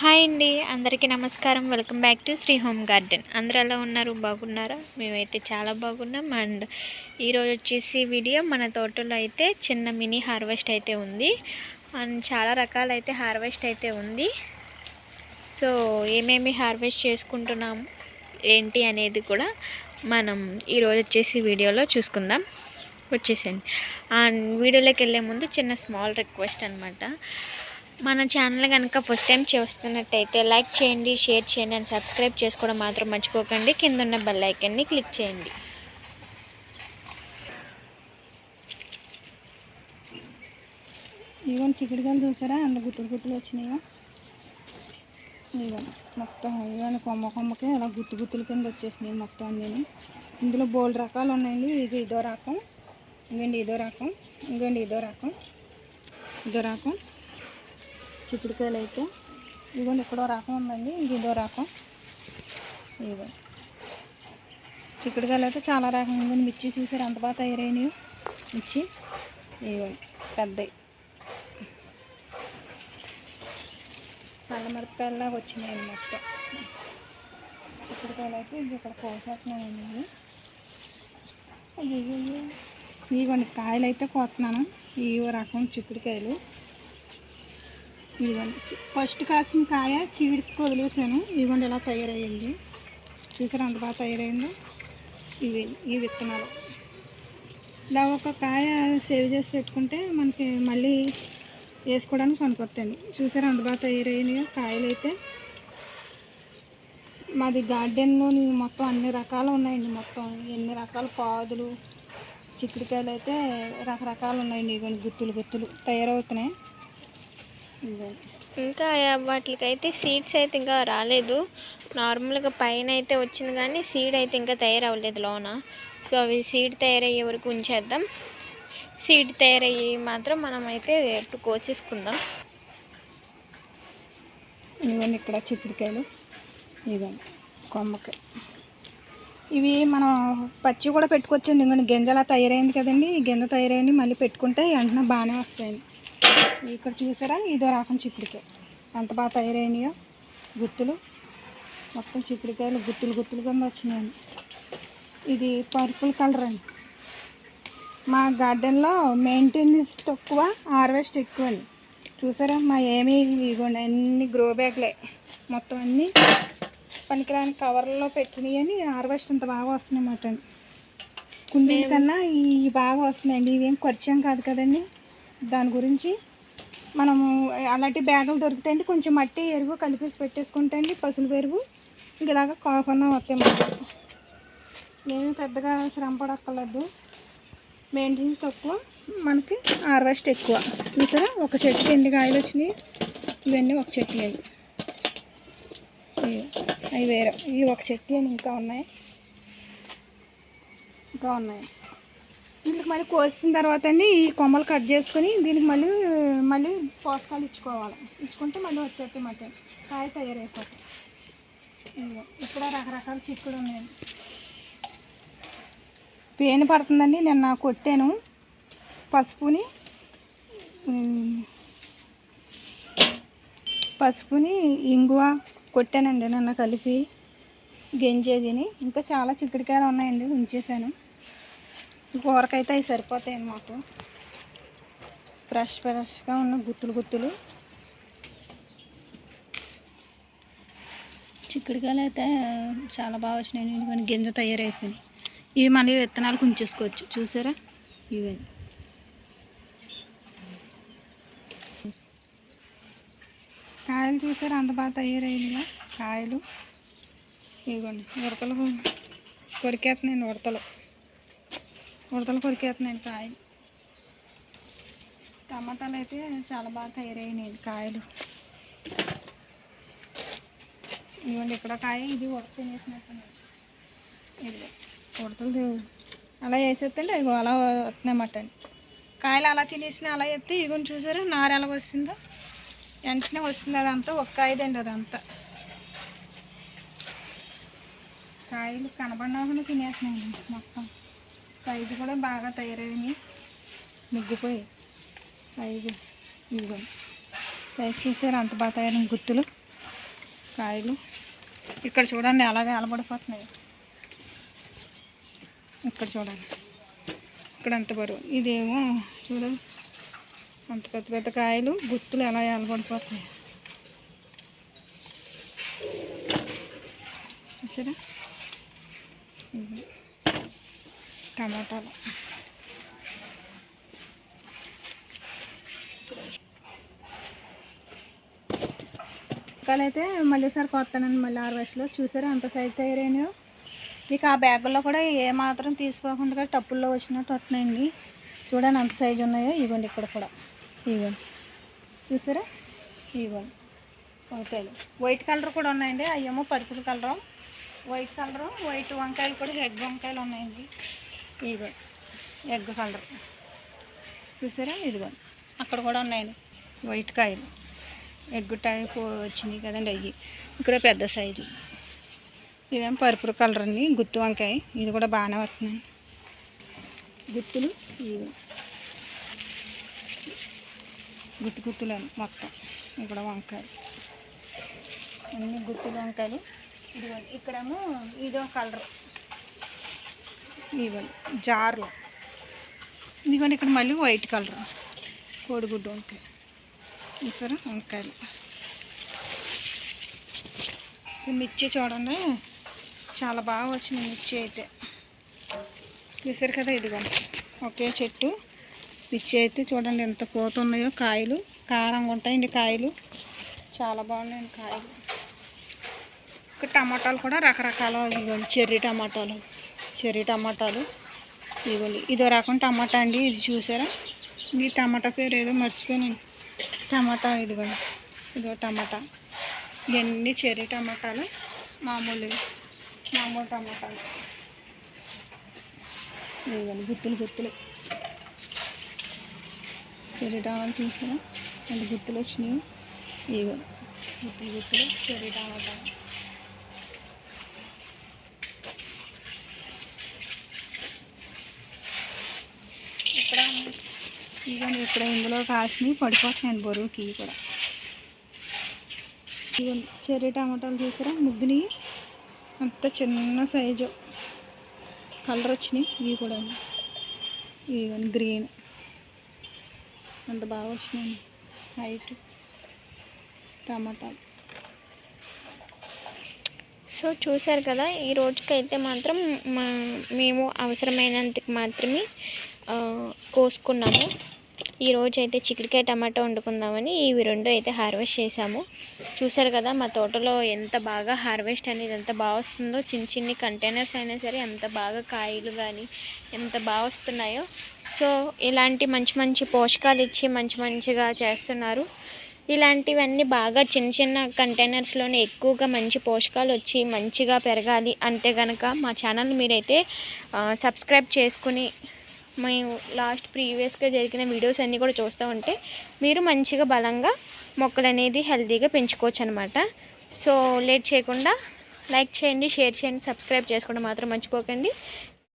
Hi అండి. అందరికీ నమస్కారం. Welcome back to Sri home garden. అందరూ ఎలా ఉన్నారు? బాగున్నారా? మేమైతే చాలా బాగున్నాం. అండ్ ఈరోజు వచ్చేసి వీడియో మన తోటలో అయితే చిన్న మినీ హార్వెస్ట్ అయితే ఉంది. అండ్ చాలా రకాలైతే హార్వెస్ట్ అయితే ఉంది. సో ఏమేమి హార్వెస్ట్ చేసుకుంటున్నాం? ఏంటి అనేది కూడా మనం ఈరోజు వచ్చేసి వీడియోలో చూసుకుందాం. వచ్చేసండి అండ్ వీడియోలోకి వెళ్ళే ముందు చిన్న స్మాల్ రిక్వెస్ట్ అనమాట మన ఛానల్ కనుక ఫస్ట్ టైం చూస్తున్నట్టయితే లైక్ చేయండి షేర్ చేయండి అండ్ సబ్స్క్రైబ్ చేసుకోవడం మాత్రం మర్చిపోకండి. కింద ఉన్న బెల్ ఐకన్ని క్లిక్ చేయండి. ఇవన్నీ చిక్కుడుకాయలు చూసారా? అందులో గుత్తులు గుత్తులు వచ్చినాయో? ఇవన్నీ మొత్తం ఇవన్నీ కొమ్మ కొమ్మకి అలా గుత్తు గుత్తుల కింద వచ్చేసినాయి మొత్తం అన్నీ ఇందులో బోల్డ్ రకాలు ఉన్నాయండి. ఇది ఇదో రకం. ఇంకండి ఇదో రకం. ఇంకండి ఇదో రకం. ఇదో రకం. చిక్కుడుకాయలు అయితే ఇదిగోండి ఇక్కడో రకం ఉందండి. ఇది ఇదో రకం. ఇదిగో. చిక్కుడుకాయలు అయితే చాలా రకం ఉందండి. మిర్చి చూసారు? ఎంత బాగా తయారైనవి మిర్చి. ఇదిగోండి పెద్దవి నల్లమిరపకాయలాగా వచ్చినాయి మొత్తం. చిక్కుడుకాయలు అయితే ఇది ఇక్కడ కోసేస్తున్నానండి అయ్యో ఇదిగోండి కాయలు అయితే కోస్తున్నాను. ఈ రకం చిక్కుడుకాయలు. ఇదిగోండి. ఫస్ట్ కాసిన కాయ చీడ్స్కి వదిలేసాను. ఇదిగోండి ఎలా తయారయ్యింది. చూసారా అంత బాగా తయారైందో ఇవి ఈ విత్తనాలు. ఇలా ఒక కాయ సేవ్ చేసి పెట్టుకుంటే మనకి మళ్ళీ వేసుకోవడానికి పనికొస్తాయండి. చూసారు అంత బాగా తయారైనాయో కాయలు అయితే మాది గార్డెన్లోని మొత్తం అన్ని రకాలు ఉన్నాయండి. మొత్తం ఎన్ని రకాల పాదులు చిక్కుడుకాయలు అయితే రకరకాలు ఉన్నాయండి. ఇవన్నీ గుత్తులు గుత్తులు తయారవుతున్నాయి. ఇంకా వాటికైతే సీడ్స్ అయితే ఇంకా రాలేదు. నార్మల్గా పైన అయితే వచ్చింది కానీ సీడ్ అయితే ఇంకా తయారవ్వలేదు లోన. సో అవి సీడ్ తయారయ్యే వరకు ఉంచేద్దాం. సీడ్ తయారయ్యి మాత్రం మనమైతే ఎటు కోసేసుకుందాం. ఇవన్నీ ఇక్కడ చిక్కుడుకాయలు ఇవన్నీ కొమ్మకి ఇవి మనం పచ్చి కూడా పెట్టుకోవచ్చండి ఇంకొన్ని గింజ అలా తయారైంది కదండి. ఈ గింజ తయారైంది మళ్ళీ పెట్టుకుంటే వెంటనే బాగానే వస్తాయండి. ఇక్కడ చూసారా? ఇదో రకం చిక్కుడుకాయ. ఎంత బాగా తయారైనాయో గుత్తులు. మొత్తం చిక్కుడుకాయలు గుత్తులు గుత్తులు కింద వచ్చినాయండి ఇది పర్పుల్ కలర్ అండి. మా గార్డెన్లో మెయింటెనెన్స్ తక్కువ హార్వెస్ట్ ఎక్కువ అండి. చూసారా? మా ఏమీ ఇగోండి అన్ని గ్రో బ్యాగ్లే. మొత్తం అన్నీ పనికిరాని కవర్లలో పెట్టినవి హార్వెస్ట్ ఇంత బాగా వస్తున్నాయి అన్నమాట అండి. కుండీల కన్నా ఈ బాగా వస్తున్నాయండి. ఇవేం ఖర్చేం కాదు కదండి. దాని గురించి మనము అలాంటి బ్యాగులు దొరుకుతాయండి కొంచెం మట్టి ఎరువు కలిపేసి పెట్టేసుకుంటే అండి పసులు పెరుగు ఇంక ఇలాగ కాకుండా వస్తాయి మనకి పెద్దగా శ్రమ పడక్కర్లేదు. మెయింటెనెన్స్ తక్కువ. మనకి హార్వెస్ట్ ఎక్కువ. చూసారా? ఒక చెట్టుకి ఎన్ని కాయలు వచ్చినాయి? ఇవన్నీ ఒక చెట్టు అండి అవి వేరే. ఇవి ఒక చెట్టు అని ఇంకా ఉన్నాయి. ఇంకా ఉన్నాయి. దీనికి మళ్ళీ కోసిన తర్వాత అండి ఈ కొమ్మలు కట్ చేసుకొని దీనికి మళ్ళీ మళ్ళీ పోషకాలు ఇచ్చుకోవాలి. ఇచ్చుకుంటే మళ్ళీ వచ్చేస్తాయి మాట కాయ తయారైపోతాయి. ఇక్కడ రకరకాల చిక్కుడు ఉన్నాయండి పేను పడుతుందండి నిన్న కొట్టాను. పసుపుని పసుపుని ఇంగువ కొట్టానండి నిన్న కలిపి గెంజేదిని. ఇంకా చాలా చిక్కుడుకాయలు ఉన్నాయండి ఉంచేసాను కూరకైతే అవి సరిపోతాయండి మాకు ఫ్రెష్ ఫ్రెష్గా ఉన్న గుత్తులు గుత్తులు. చిక్కుడుకాయలు అయితే చాలా బాగా వచ్చినాయి. కొన్ని గింజ తయారైపోయినాయి. ఇవి మళ్ళీ విత్తనాలు ఉంచేసుకోవచ్చు చూసారా? ఇవి. కాయలు చూసారా? అంత బాగా తయారైనగా కాయలు. ఇదిగోండి ఉడతలు. కొరికేస్తున్నాయి ఉడతలు. ఉడతలు కొరికేస్తున్నాయి కాయలు. టమాటాలు అయితే చాలా బాగా తయారైనాయి కాయలు. ఇవ్వండి ఇక్కడ కాయ ఇది ఉడత తినేసినట్టు ఇదిగో ఉడతలు అలా వేసేస్తే ఇగో అలా వస్తున్నాయన్నమాట అండి కాయలు అలా తినేసిన అలా ఎత్తే ఇగోని చూసారా నార ఎలా వస్తుందో? వెంటనే వస్తుంది అదంతా ఒక్క కాయదండి అదంతా. కాయలు కనబడినా తినేస్తున్నాయి మొత్తం. సైజు కూడా బాగా తయారైనాయి ముగ్గిపోయి సైజు ఇదిగోండి సైజు చూసారు? అంత బాగా తయారైన గుత్తులు కాయలు. ఇక్కడ చూడండి అలాగే అలబడిపోతున్నాయి ఇక్కడ చూడండి. ఇక్కడ అంత బరువు? ఇదేమో చూడండి అంత పెద్ద పెద్ద కాయలు గుత్తులు ఎలా ఎలబడిపోతున్నాయి చూసారా ఇవి టమాటాలు. అయితే మళ్ళీసారి కొత్తానండి మళ్ళీ ఆరు వయసులో చూసారా? ఎంత సైజ్ తయారైనాయో? మీకు ఆ బ్యాగుల్లో కూడా ఏ మాత్రం తీసుకోకుండా టప్పుల్లో వచ్చినట్టు వస్తున్నాయండి. చూడండి ఎంత సైజు ఉన్నాయో? ఇవ్వండి ఇక్కడ కూడా. ఇవ్వండి. చూసారా? ఇవ్వండి. వంకాయలు వైట్ కలర్ కూడా ఉన్నాయండి. అయ్యేమో purple colour. White colour white వంకాయలు కూడా హెగ్ వంకాయలు ఉన్నాయండి. ఇదిగో ఎగ్ కలర్. చూసారా? ఇదిగో. అక్కడ కూడా ఉన్నాయండి వైట్ కాయలు. ఎగ్ టైప్ వచ్చినాయి కదండి అవి ఇక్కడ పెద్ద సైజు ఇదేం పరుపు కలర్ అండి. గుత్తి వంకాయ. ఇది కూడా బాగానే వస్తున్నాయి. గుత్తులు ఇవి. గుత్తి గుత్తులను మొత్తం. ఇక్కడ వంకాయలు అన్ని గుత్తులు వంకాయలు. ఇదిగోండి. ఇక్కడేమో ఇదో కలర్. ఇవ్వండి జార్లో. ఇదిగోండి ఇక్కడ మళ్ళీ వైట్ కలర్. కోడిగుడ్డు వంకాయ చూసారా? వంకాయలు. మిర్చి చూడండి. చాలా బాగా వచ్చింది మిర్చి అయితే. చూసారు కదా ఇదిగోండి ఒకే చెట్టు. మిర్చి అయితే చూడండి ఎంత పూత ఉన్నాయో. కాయలు. కారంగా ఉంటాయండి కాయలు. చాలా బాగున్నాయండి కాయలు. టమాటాలు కూడా రకరకాల ఇవ్వండి. చెర్రీ టమాటాలు చెర్రీ టమాటాలు ఇవ్వండి. ఇదో రకం టమాటా అండి ఇది చూసారా? ఈ టమాటా పేరు ఏదో మర్చిపోయానండి. టమాటా ఇదిగోండి. ఇదో టమాటా. ఇవన్నీ చెర్రీ టమాటాలు మామూలు మామూలు టమాటాలు. ఇదిగోండి గుత్తులు గుత్తులు. చెర్రీ టమాటాలు చూసారా? రెండు గుత్తులు వచ్చినాయి. ఇదిగో గుత్తులు గుత్తులు చెర్రీ టమాటాలు ఇక్కడ ఇదిగోండి ఇక్కడ ఇందులో కాసినవి పడిపోతున్నాయి బరువుకి కూడా. ఇదిగోండి చెర్రీ టమాటాలు చూసారా? ముగ్గుని అంత చిన్న సైజు. కలర్ వచ్చినాయి. ఇవి కూడా ఇదిగోండి గ్రీన్. అంత బాగా వచ్చినాయి. హైట్. టమాటాలు. సో చూసారు కదా ఈ రోజుకైతే మాత్రం మా మేము అవసరమైనంతకు మాత్రమే కోసుకున్నాము. ఈరోజు అయితే చిక్కుడుకాయ టమాటా వండుకుందామని ఇవి రెండు అయితే హార్వెస్ట్ చేసాము చూసారు కదా మా తోటలో ఎంత బాగా హార్వెస్ట్ అనేది ఎంత బాగా వస్తుందో చిన్న చిన్ని కంటైనర్స్ అయినా సరే ఎంత బాగా కాయలు కానీ ఎంత బాగా వస్తున్నాయో. సో ఇలాంటి మంచి మంచి పోషకాలు ఇచ్చి మంచి మంచిగా చేస్తున్నారు. ఇలాంటివన్నీ బాగా చిన్న చిన్న కంటైనర్స్లోనే ఎక్కువగా మంచి పోషకాలు వచ్చి మంచిగా పెరగాలి. అంటే కనుక మా ఛానల్ మీరైతే సబ్స్క్రైబ్ చేసుకుని మేము లాస్ట్ ప్రీవియస్గా జరిగిన వీడియోస్ అన్నీ కూడా చూస్తూ ఉంటే మీరు మంచిగా బలంగా మొక్కలు అనేది హెల్తీగా పెంచుకోవచ్చు అనమాట సో లేట్ చేయకుండా లైక్ చేయండి షేర్ చేయండి సబ్స్క్రైబ్ చేసుకోవడం మాత్రం మర్చిపోకండి.